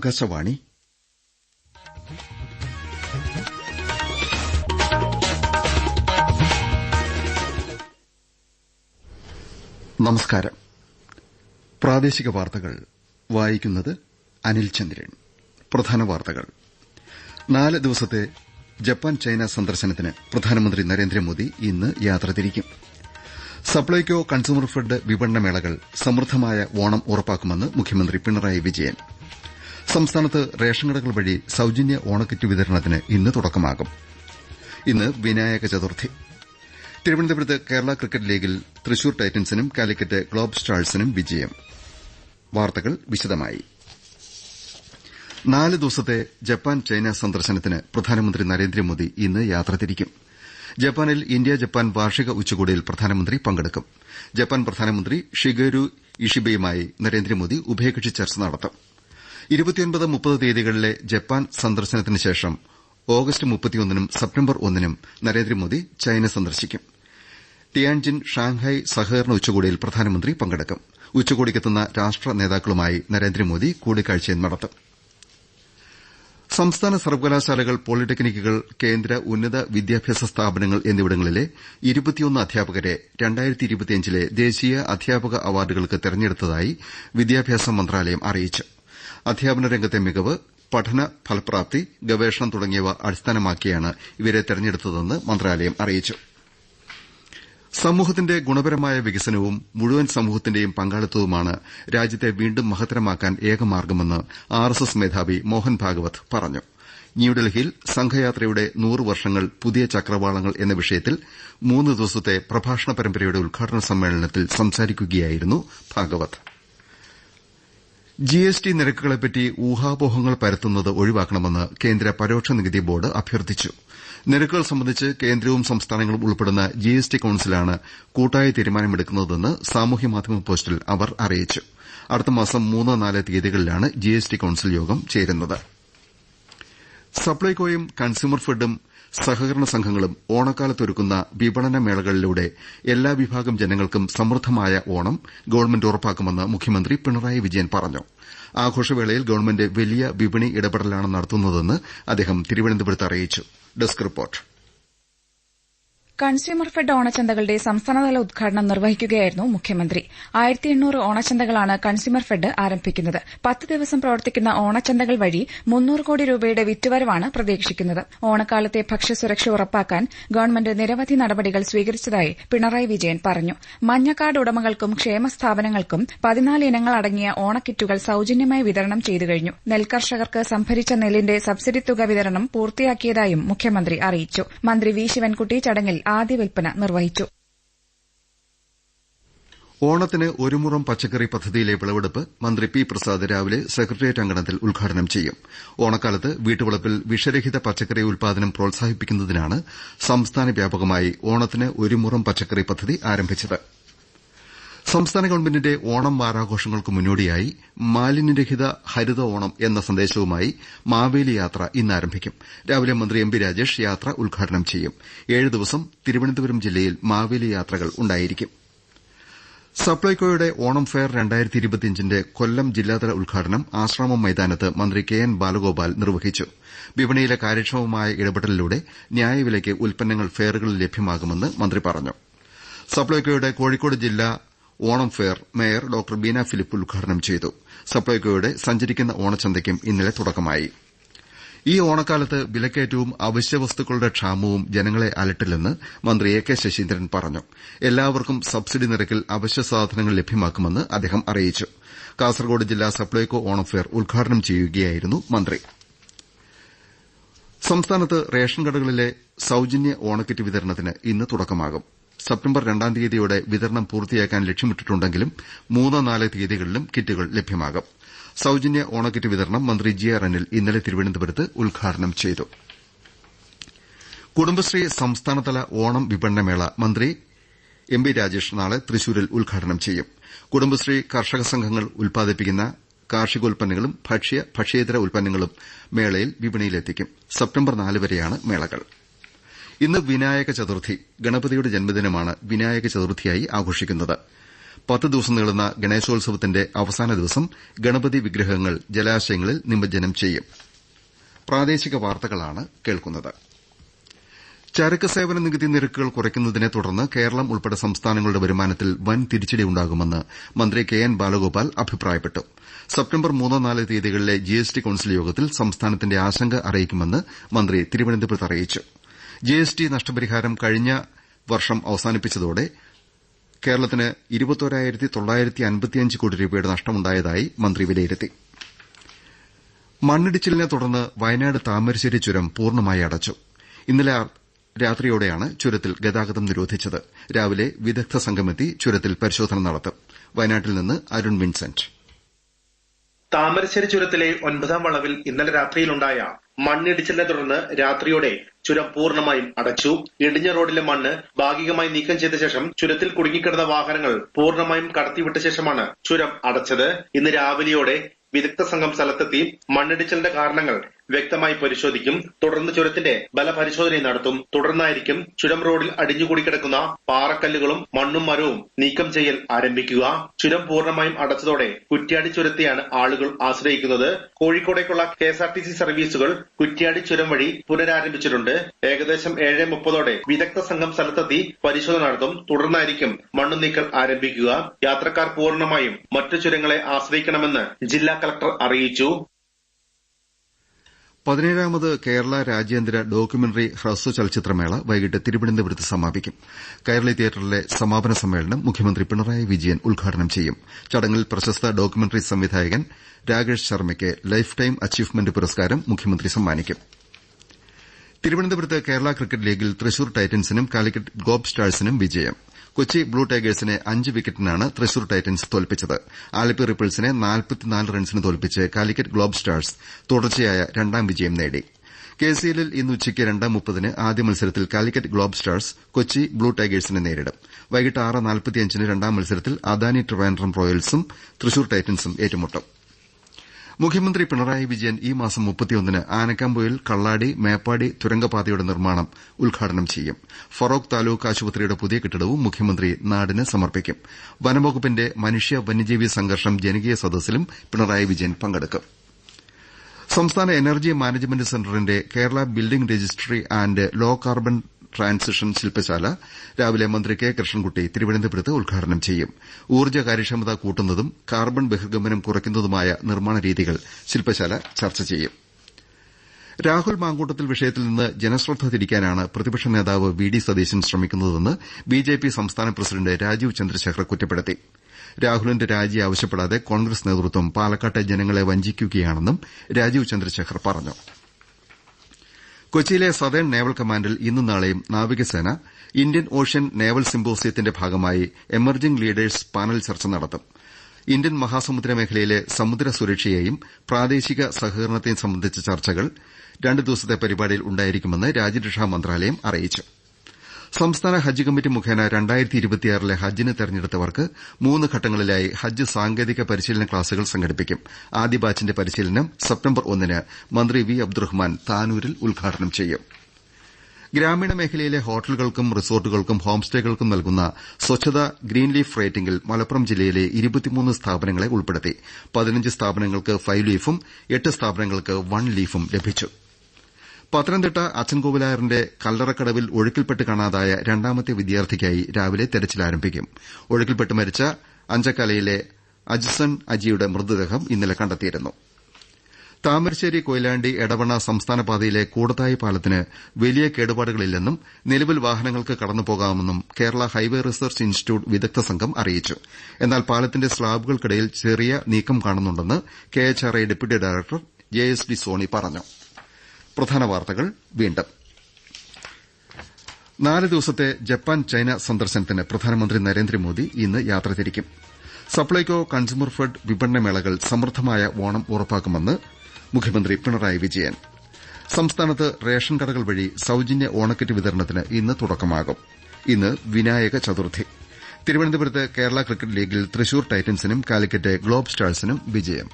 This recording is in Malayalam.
ആകാശവാണി. നമസ്കാരം. പ്രാദേശിക വാർത്തകൾ. വായിക്കുന്നത് അനിൽ ചന്ദ്രൻ. പ്രധാന വാർത്തകൾ. നാല് ദിവസത്തെ ജപ്പാൻ ചൈന സന്ദർശനത്തിന് പ്രധാനമന്ത്രി നരേന്ദ്രമോദി ഇന്ന് യാത്ര തിരിക്കും. സപ്ലൈകോ കൺസ്യൂമർ ഫെഡ് വിപണനമേളകൾ സമൃദ്ധമായ ഓണം ഉറപ്പാക്കുമെന്ന് മുഖ്യമന്ത്രി പിണറായി വിജയൻ. സംസ്ഥാനത്ത് റേഷൻ കടകൾ വഴി സൌജന്യ ഓണക്കിറ്റ് വിതരണത്തിന് ഇന്ന് തുടക്കമാകും. ഇന്ന് വിനായക ചതുർത്ഥി. തിരുവനന്തപുരത്ത് കേരള ക്രിക്കറ്റ് ലീഗിൽ തൃശൂർ ടൈറ്റൻസിനും കാലിക്കറ്റ് ഗ്ലോബ് സ്റ്റാഴ്സിനും വിജയം. വാർത്തകൾ വിശദമായി. നാല് ദിവസത്തെ ജപ്പാൻ ചൈന സന്ദർശനത്തിന് പ്രധാനമന്ത്രി നരേന്ദ്രമോദി ഇന്ന് യാത്ര തിരിക്കും. ജപ്പാനിൽ ഇന്ത്യ ജപ്പാൻ വാർഷിക ഉച്ചകോടിയിൽ പ്രധാനമന്ത്രി പങ്കെടുക്കും. ജപ്പാൻ പ്രധാനമന്ത്രി ഷിഗേരു ഇഷിബയുമായി നരേന്ദ്രമോദി ഉഭയകക്ഷി ചർച്ച നടത്തും. തീയതികളിലെ ജപ്പാൻ സന്ദർശനത്തിന് ശേഷം ഓഗസ്റ്റ് മുപ്പത്തിയൊന്നിനും സെപ്റ്റംബർ ഒന്നിനും നരേന്ദ്രമോദി ചൈന സന്ദർശിക്കും. ടിയാൻജിൻ ഷാങ്ഹായ് സഹകരണ ഉച്ചകോടിയിൽ പ്രധാനമന്ത്രി പങ്കെടുക്കും. ഉച്ചകോടിക്കെത്തുന്ന രാഷ്ട്ര നേതാക്കളുമായി നരേന്ദ്രമോദി കൂടിക്കാഴ്ചയും നടത്തും. സംസ്ഥാന സർവകലാശാലകൾ പോളിടെക്നിക്കുകൾ കേന്ദ്ര ഉന്നത വിദ്യാഭ്യാസ സ്ഥാപനങ്ങൾ എന്നിവിടങ്ങളിലെ ഇരുപത്തിയൊന്ന് അധ്യാപകരെ ലെ ദേശീയ അധ്യാപക അവാർഡുകൾക്ക് തെരഞ്ഞെടുത്തതായി വിദ്യാഭ്യാസ മന്ത്രാലയം അറിയിച്ചു. അധ്യാപന രംഗത്തെ മികവ് പഠന ഫലപ്രാപ്തി ഗവേഷണം തുടങ്ങിയവ അടിസ്ഥാനമാക്കിയാണ് ഇവരെ തെരഞ്ഞെടുത്തതെന്ന് മന്ത്രാലയം അറിയിച്ചു. സമൂഹത്തിന്റെ ഗുണപരമായ വികസനവും മുഴുവൻ സമൂഹത്തിന്റെയും പങ്കാളിത്തവുമാണ് രാജ്യത്തെ വീണ്ടും മഹത്തരമാക്കാൻ ഏകമാർഗമെന്ന് ആർഎസ്എസ് എസ് എസ് മേധാവി മോഹൻ ഭാഗവത് പറഞ്ഞു. ന്യൂഡൽഹിയിൽ സംഘയാത്രയുടെ നൂറ് വർഷങ്ങൾ പുതിയ ചക്രവാളങ്ങൾ എന്ന വിഷയത്തിൽ മൂന്ന് ദിവസത്തെ പ്രഭാഷണ പരമ്പരയുടെ ഉദ്ഘാടന സമ്മേളനത്തിൽ സംസാരിക്കുകയായിരുന്നു ഭാഗവത്. ജിഎസ്ടി നിരക്കുകളെപ്പറ്റി ഊഹാപോഹങ്ങൾ പരത്തുന്നത് ഒഴിവാക്കണമെന്ന് കേന്ദ്ര പരോക്ഷ നികുതി ബോർഡ് അഭ്യർത്ഥിച്ചു. നിരക്കുകൾ സംബന്ധിച്ച് കേന്ദ്രവും സംസ്ഥാനങ്ങളും ഉൾപ്പെടുന്ന ജി എസ് ടി കൌൺസിലാണ് കൂട്ടായ തീരുമാനമെടുക്കുന്നതെന്ന് സാമൂഹ്യമാധ്യമ പോസ്റ്റിൽ അവർ അറിയിച്ചു. അടുത്തമാസം മൂന്ന് നാല് തീയതികളിലാണ് ജി എസ് ടി കൌൺസിൽ യോഗം ചേരുന്നത്. സപ്ലൈകോയും കൺസ്യൂമർ ഫെഡും സഹകരണ സംഘങ്ങളും ഓണക്കാലത്തൊരുക്കുന്ന വിപണന മേളകളിലൂടെ എല്ലാ വിഭാഗം ജനങ്ങൾക്കും സമൃദ്ധമായ ഓണം ഗവൺമെന്റ് ഉറപ്പാക്കുമെന്ന് മുഖ്യമന്ത്രി പിണറായി വിജയൻ പറഞ്ഞു. ആഘോഷവേളയിൽ ഗവൺമെന്റ് വലിയ വിപണി ഇടപെടലാണ് നടത്തുന്നതെന്ന് അദ്ദേഹം തിരുവനന്തപുരത്ത് അറിയിച്ചു. കൺസ്യൂമർ ഫെഡ് ഓണച്ചന്തകളുടെ സംസ്ഥാനതല ഉദ്ഘാടനം നിർവഹിക്കുകയായിരുന്നു മുഖ്യമന്ത്രി. ആയിരത്തി എണ്ണൂറ് ഓണച്ചന്തകളാണ് കൺസ്യൂമർ ഫെഡ് ആരംഭിക്കുന്നത്. പത്ത് ദിവസം പ്രവർത്തിക്കുന്ന ഓണച്ചന്തകൾ വഴി മുന്നൂറ് കോടി രൂപയുടെ വിറ്റുവരവാണ് പ്രതീക്ഷിക്കുന്നത്. ഓണക്കാലത്തെ ഭക്ഷ്യസുരക്ഷ ഉറപ്പാക്കാൻ ഗവൺമെന്റ് നിരവധി നടപടികൾ സ്വീകരിച്ചതായി പിണറായി വിജയൻ പറഞ്ഞു. മഞ്ഞക്കാർഡ് ഉടമകൾക്കും ക്ഷേമ സ്ഥാപനങ്ങൾക്കും പതിനാല് ഇനങ്ങൾ അടങ്ങിയ ഓണക്കിറ്റുകൾ സൌജന്യമായി വിതരണം ചെയ്തു കഴിഞ്ഞു. നെൽകർഷകർക്ക് സംഭരിച്ച നെല്ലിന്റെ സബ്സിഡി തുക വിതരണം പൂർത്തിയാക്കിയതായും മുഖ്യമന്ത്രി അറിയിച്ചു. മന്ത്രി വി ശിവൻകുട്ടി ചടങ്ങിൽ ആദ്യ വിൽപ്പന നിർവഹിച്ചു. ഓണത്തിന് ഒരുമുറം പച്ചക്കറി പദ്ധതിയിലെ വിളവെടുപ്പ് മന്ത്രി പി പ്രസാദ് രാവിലെ സെക്രട്ടേറിയറ്റ് അങ്കണത്തിൽ ഉദ്ഘാടനം ചെയ്യും. ഓണക്കാലത്ത് വീട്ടുവളപ്പിൽ വിഷരഹിത പച്ചക്കറി ഉൽപാദനം പ്രോത്സാഹിപ്പിക്കുന്നതിനാണ് സംസ്ഥാന വ്യാപകമായി ഓണത്തിന് ഒരുമുറം പച്ചക്കറി പദ്ധതി ആരംഭിച്ചത്. സംസ്ഥാന ഗവൺമെന്റിന്റെ ഓണം വാരാഘോഷങ്ങൾക്ക് മുന്നോടിയായി മാലിന്യരഹിത ഹരിത ഓണം എന്ന സന്ദേശവുമായി മാവേലി യാത്ര ഇന്ന് ആരംഭിക്കും. രാവിലെ മന്ത്രി എം പി രാജേഷ് യാത്ര ഉദ്ഘാടനം ചെയ്യും. ഏഴ് ദിവസം തിരുവനന്തപുരം ജില്ലയിൽ മാവേലി യാത്രകൾ ഉണ്ടായിരിക്കും. സപ്ലൈകോയുടെ ഓണം ഫെയർ ന്റെ കൊല്ലം ജില്ലാതല ഉദ്ഘാടനം ആശ്രാമം മൈതാനത്ത് മന്ത്രി കെ എൻ ബാലഗോപാൽ നിർവഹിച്ചു. വിപണിയിലെ കാര്യക്ഷമമായ ഇടപെടലിലൂടെ ന്യായവിലയ്ക്ക് ഉൽപ്പന്നങ്ങൾ ഫെയറുകളിൽ ലഭ്യമാകുമെന്ന് മന്ത്രി പറഞ്ഞു. സപ്ലൈകോയുടെ കോഴിക്കോട് ജില്ലാ Onam fair mayor doctor Beena Philip ഉദ്ഘാടനം ചെയ്തു. സപ്ലൈകോയുടെ സഞ്ചരിക്കുന്ന ഓണച്ചന്തയ്ക്കും ഇന്നലെ തുടക്കമായി. ഈ ഓണക്കാലത്ത് വിലക്കയറ്റവും അവശ്യവസ്തുക്കളുടെ ക്ഷാമവും ജനങ്ങളെ അലട്ടില്ലെന്ന് മന്ത്രി എ കെ ശശീന്ദ്രൻ പറഞ്ഞു. എല്ലാവർക്കും സബ്സിഡി നിരക്കിൽ അവശ്യ സാധനങ്ങൾ ലഭ്യമാക്കുമെന്ന് അദ്ദേഹം അറിയിച്ചു. കാസർകോട് ജില്ലാ സപ്ലൈകോ ഓണം ഫെയർ ഉദ്ഘാടനം ചെയ്യുകയായിരുന്നു മന്ത്രി. സംസ്ഥാനത്ത് റേഷൻ കടകളിലെ സൌജന്യ ഓണക്കിറ്റ് വിതരണത്തിന് ഇന്ന് തുടക്കമാകും. സെപ്റ്റംബർ രണ്ടാം തീയതിയോടെ വിതരണം പൂർത്തിയാക്കാൻ ലക്ഷ്യമിട്ടിട്ടുണ്ടെങ്കിലും മൂന്ന് നാല് തീയതികളിലും കിറ്റുകൾ ലഭ്യമാകും. സൌജന്യ ഓണക്കിറ്റ് വിതരണം മന്ത്രി ജി ആർ അനിൽ ഇന്നലെ തിരുവനന്തപുരത്ത് ഉദ്ഘാടനം ചെയ്തു. കുടുംബശ്രീ സംസ്ഥാനതല ഓണം വിപണനമേള മന്ത്രി എം ബി രാജേഷ് നാളെ തൃശൂരിൽ ഉദ്ഘാടനം ചെയ്യും. കുടുംബശ്രീ കർഷക സംഘങ്ങൾ ഉൽപ്പാദിപ്പിക്കുന്ന കാർഷികോൽപ്പന്നങ്ങളും ഭക്ഷ്യ ഭക്ഷ്യേതര ഉൽപ്പന്നങ്ങളും മേളയിൽ വിപണിയിലെത്തിക്കും. സെപ്റ്റംബർ നാല് വരെയാണ് മേളകൾ. ഇന്ന് വിനായക ചതുർത്ഥി ഗണപതിയുടെ ജന്മദിനമാണ് വിനായക ചതുർത്ഥിയായി ആഘോഷിക്കുന്നത്. പത്ത് ദിവസം നീളുന്ന ഗണേശോത്സവത്തിന്റെ അവസാന ദിവസം ഗണപതി വിഗ്രഹങ്ങൾ ജലാശയങ്ങളിൽ നിമജ്ജനം ചെയ്യും. ചരക്ക് സേവന നികുതി നിരക്കുകൾ കുറയ്ക്കുന്നതിനെ തുടർന്ന് കേരളം ഉൾപ്പെടെ സംസ്ഥാനങ്ങളുടെ വരുമാനത്തിൽ വൻ തിരിച്ചടിയുണ്ടാകുമെന്ന് മന്ത്രി കെ എൻ ബാലഗോപാൽ അഭിപ്രായപ്പെട്ടു. സെപ്റ്റംബർ മൂന്നോ നാല് തീയതികളിലെ ജിഎസ്ടി കൌൺസിൽ യോഗത്തിൽ സംസ്ഥാനത്തിന്റെ ആശങ്ക അറിയിക്കുമെന്ന് മന്ത്രി തിരുവനന്തപുരത്ത് അറിയിച്ചു. ജിഎസ്ടി നഷ്ടപരിഹാരം കഴിഞ്ഞ വർഷം അവസാനിപ്പിച്ചതോടെ കേരളത്തിന് കോടി രൂപയുടെ നഷ്ടമുണ്ടായതായി മന്ത്രി വിലയിരുത്തി. മണ്ണിടിച്ചിലിനെ തുടർന്ന് വയനാട് താമരശ്ശേരി ചുരം പൂർണമായി അടച്ചു. ഇന്നലെ രാത്രിയോടെയാണ് ചുരത്തിൽ ഗതാഗതം നിരോധിച്ചത്. രാവിലെ വിദഗ്ധ സംഘമെത്തി ചുരത്തിൽ പരിശോധന നടത്തും. വയനാട്ടിൽ നിന്ന് അരുൺ വിൻസെന്റ്. താമരശ്ശേരി ചുരത്തിലെ ഒൻപതാം വളവിൽ ഇന്നലെ രാത്രിയിലുണ്ടായ മണ്ണിടിച്ചിലിനെ തുടർന്ന് രാത്രിയോടെ ചുരം പൂർണമായും അടച്ചു. ഇടിഞ്ഞ റോഡിലെ മണ്ണ് ഭാഗികമായി നീക്കം ചെയ്ത ശേഷം ചുരത്തിൽ കുടുങ്ങിക്കിടന്ന വാഹനങ്ങൾ പൂർണമായും കടത്തിവിട്ട ശേഷമാണ് ചുരം അടച്ചത്. ഇന്ന് രാവിലെയോടെ വിദഗ്ധ സംഘം സ്ഥലത്തെത്തി മണ്ണിടിച്ചിലിന്റെ കാരണങ്ങൾ വ്യക്തമായി പരിശോധിക്കും. തുടർന്ന് ചുരത്തിന്റെ ബലപരിശോധനയും നടത്തും. തുടർന്നായിരിക്കും ചുരം റോഡിൽ അടിഞ്ഞുകൂടി കിടക്കുന്ന പാറക്കല്ലുകളും മണ്ണും മരവും നീക്കം ചെയ്യൽ ആരംഭിക്കുക. ചുരം പൂർണമായും അടച്ചതോടെ കുറ്റ്യാടി ചുരത്തെയാണ് ആളുകൾ ആശ്രയിക്കുന്നത്. കോഴിക്കോടേക്കുള്ള K S R T C സർവീസുകൾ കുറ്റ്യാടി ചുരം വഴി പുനരാരംഭിച്ചിട്ടുണ്ട്. ഏകദേശം ഏഴ് മുപ്പതോടെ വിദഗ്ധ സംഘം സ്ഥലത്തെത്തി പരിശോധന നടത്തും. തുടർന്നായിരിക്കും മണ്ണു നീക്കൽ ആരംഭിക്കുക. യാത്രക്കാർ പൂർണമായും മറ്റു ചുരങ്ങളെ ആശ്രയിക്കണമെന്ന് ജില്ലാ കളക്ടർ അറിയിച്ചു. പതിനേഴാമത് കേരള രാജ്യാന്തര ഡോക്യുമെന്ററി ഹ്രസ്വ ചലച്ചിത്രമേള വൈകിട്ട് തിരുവനന്തപുരത്ത് സമാപിക്കും. കൈരളി തിയേറ്ററിലെ സമാപന സമ്മേളനം മുഖ്യമന്ത്രി പിണറായി വിജയൻ ഉദ്ഘാടനം ചെയ്യും. ചടങ്ങിൽ പ്രശസ്ത ഡോക്യുമെന്ററി സംവിധായകൻ രാകേഷ് ശർമ്മയ്ക്ക് ലൈഫ് ടൈം അച്ചീവ്മെന്റ് പുരസ്കാരം മുഖ്യമന്ത്രി സമ്മാനിക്കും. തിരുവനന്തപുരത്ത് കേരള ക്രിക്കറ്റ് ലീഗിൽ തൃശൂർ ടൈറ്റൻസിനും കാലിക്കറ്റ് ഗോപ് സ്റ്റാഴ്സിനും വിജയം. കൊച്ചി ബ്ലൂ ടൈഗേഴ്സിനെ അഞ്ച് വിക്കറ്റിനാണ് തൃശൂർ ടൈറ്റൻസ് തോൽപ്പിച്ചത്. ആലപ്പി റിപ്പിൾസിനെ റൺസിന് തോൽപ്പിച്ച് കാലിക്കറ്റ് ഗ്ലോബ് സ്റ്റാഴ്സ് തുടർച്ചയായ രണ്ടാം വിജയം നേടി. കെസിഎല്ലിൽ ഇന്ന് ഉച്ചയ്ക്ക് രണ്ടാം മുപ്പതിന് ആദ്യ മത്സരത്തിൽ Calicut globe stars Kochi blue ടൈഗേഴ്സിനെ നേരിടും. വൈകിട്ട് ആറ് നാൽപ്പത്തിയഞ്ചിന് രണ്ടാം മത്സരത്തിൽ അദാനി ട്രിവാൻഡ്രം റോയൽസും തൃശൂർ ടൈറ്റൻസും ഏറ്റുമുട്ടും. മുഖ്യമന്ത്രി പിണറായി വിജയൻ ഈ മാസം മുപ്പത്തിയൊന്നിന് ആനക്കാംപൊയിൽ കള്ളാടി മേപ്പാടി തുരങ്കപാതയുടെ നിർമ്മാണം ഉദ്ഘാടനം ചെയ്യും. ഫറോക്ക് താലൂക്ക് ആശുപത്രിയുടെ പുതിയ കെട്ടിടവും മുഖ്യമന്ത്രി നാടിന് സമർപ്പിക്കും. വനംവകുപ്പിന്റെ മനുഷ്യ വന്യജീവി സംഘർഷം ജനകീയ സദസ്സിലും പിണറായി വിജയൻ പങ്കെടുക്കും. സംസ്ഥാന എനർജി മാനേജ്മെന്റ് സെന്ററിന്റെ Kerala building registry and low carbon transition ശില്പശാല രാവിലെ മന്ത്രി കെ കൃഷ്ണൻകുട്ടി തിരുവനന്തപുരത്ത് ഉദ്ഘാടനം ചെയ്യും. ഊർജ കാര്യക്ഷമത കൂട്ടുന്നതും കാർബൺ ബഹിർഗമനം കുറയ്ക്കുന്നതുമായ നിർമ്മാണ രീതികൾ ശില്പശാല ചർച്ച ചെയ്യും. രാഹുൽ മാങ്കൂട്ടത്തിൽ വിഷയത്തിൽ നിന്ന് ജനശ്രദ്ധ തിരിക്കാനാണ് പ്രതിപക്ഷ നേതാവ് വി ഡി സതീശൻ ശ്രമിക്കുന്നതെന്ന് ബിജെപി സംസ്ഥാന പ്രസിഡന്റ് രാജീവ് ചന്ദ്രശേഖർ കുറ്റപ്പെടുത്തി. രാഹുലിന്റെ രാജി ആവശ്യപ്പെടാതെ കോൺഗ്രസ് നേതൃത്വം പാലക്കാട്ടെ ജനങ്ങളെ വഞ്ചിക്കുകയാണെന്നും രാജീവ് ചന്ദ്രശേഖർ പറഞ്ഞു. കൊച്ചിയിലെ സതേൺ നേവൽ കമാൻഡിൽ ഇന്നും നാളെയും നാവികസേന ഇന്ത്യൻ ഓഷ്യൻ നേവൽ സിമ്പോസിയത്തിന്റെ ഭാഗമായി എമർജിംഗ് ലീഡേഴ്സ് പാനൽ ചർച്ച നടത്തും. ഇന്ത്യൻ മഹാസമുദ്ര മേഖലയിലെ സമുദ്ര സുരക്ഷയെയും പ്രാദേശിക സഹകരണത്തെയും സംബന്ധിച്ച ചർച്ചകൾ രണ്ടു ദിവസത്തെ പരിപാടിയിൽ ഉണ്ടായിരിക്കുമെന്ന് രാജ്യരക്ഷാ മന്ത്രാലയം അറിയിച്ചു. സംസ്ഥാന ഹജ്ജ് കമ്മിറ്റി മുഖേന ലെ ഹജ്ജിന് തെരഞ്ഞെടുത്തവർക്ക് മൂന്ന് ഘട്ടങ്ങളിലായി ഹജ്ജ് സാങ്കേതിക പരിശീലന ക്ലാസുകൾ സംഘടിപ്പിക്കും. ആദ്യ ബാച്ചിന്റെ പരിശീലനം സെപ്റ്റംബർ ഒന്നിന് മന്ത്രി വി അബ്ദുറഹ്മാൻ താനൂരിൽ ഉദ്ഘാടനം ചെയ്യും. ഗ്രാമീണ മേഖലയിലെ ഹോട്ടലുകൾക്കും റിസോർട്ടുകൾക്കും ഹോം സ്റ്റേകൾക്കും നൽകുന്ന സ്വച്ഛത ഗ്രീൻ ലീഫ് റേറ്റിംഗിൽ മലപ്പുറം ജില്ലയിലെ സ്ഥാപനങ്ങളെ ഉൾപ്പെടുത്തി. സ്ഥാപനങ്ങൾക്ക് ഫൈവ് ലീഫും എട്ട് സ്ഥാപനങ്ങൾക്ക് വൺ ലീഫും ലഭിച്ചു. പത്തനംതിട്ട അച്ചൻകോവിലാറിന്റെ കല്ലറക്കടവിൽ ഒഴുക്കിൽപ്പെട്ട് കാണാതായ രണ്ടാമത്തെ വിദ്യാർത്ഥിക്കായി രാവിലെ തെരച്ചിൽ ആരംഭിക്കും. ഒഴുക്കിൽപ്പെട്ട് മരിച്ച അഞ്ചക്കലയിലെ അജ്സൺ അജിയുടെ മൃതദേഹം ഇന്നലെ കണ്ടെത്തിയിരുന്നു. താമരശ്ശേരി കൊയിലാണ്ടി എടവണ്ണ സംസ്ഥാന പാതയിലെ കൂടത്തായി പാലത്തിന് വലിയ കേടുപാടുകളില്ലെന്നും നിലവിൽ വാഹനങ്ങൾക്ക് കടന്നുപോകാമെന്നും കേരള ഹൈവേ റിസർച്ച് ഇൻസ്റ്റിറ്റ്യൂട്ട് വിദഗ്ധ സംഘം അറിയിച്ചു. എന്നാൽ പാലത്തിന്റെ സ്ലാബുകൾക്കിടയിൽ ചെറിയ നീക്കം കാണുന്നുണ്ടെന്ന് KHRI deputy director J S D Soni പറഞ്ഞു. പ്രധാന വാർത്തകൾ വീണ്ടും. നാല് ദിവസത്തെ ജപ്പാൻ ചൈന സന്ദർശനത്തിന് പ്രധാനമന്ത്രി നരേന്ദ്രമോദി ഇന്ന് യാത്ര തിരിക്കും. സപ്ലൈകോ കൺസ്യൂമർ ഫെഡ് വിപണനമേളകൾ സമൃദ്ധമായ ഓണം ഉറപ്പാക്കുമെന്ന് മുഖ്യമന്ത്രി പിണറായി വിജയൻ. സംസ്ഥാനത്ത് റേഷൻ കടകൾ വഴി സൌജന്യ ഓണക്കിറ്റ് വിതരണത്തിന് ഇന്ന് തുടക്കമാകും. ഇന്ന് വിനായക ചതുർത്ഥി. തിരുവനന്തപുരത്ത് കേരള ക്രിക്കറ്റ് ലീഗിൽ തൃശൂർ ടൈറ്റൻസിനും കാലിക്കറ്റ് ഗ്ലോബ് സ്റ്റാഴ്സിനും വിജയം.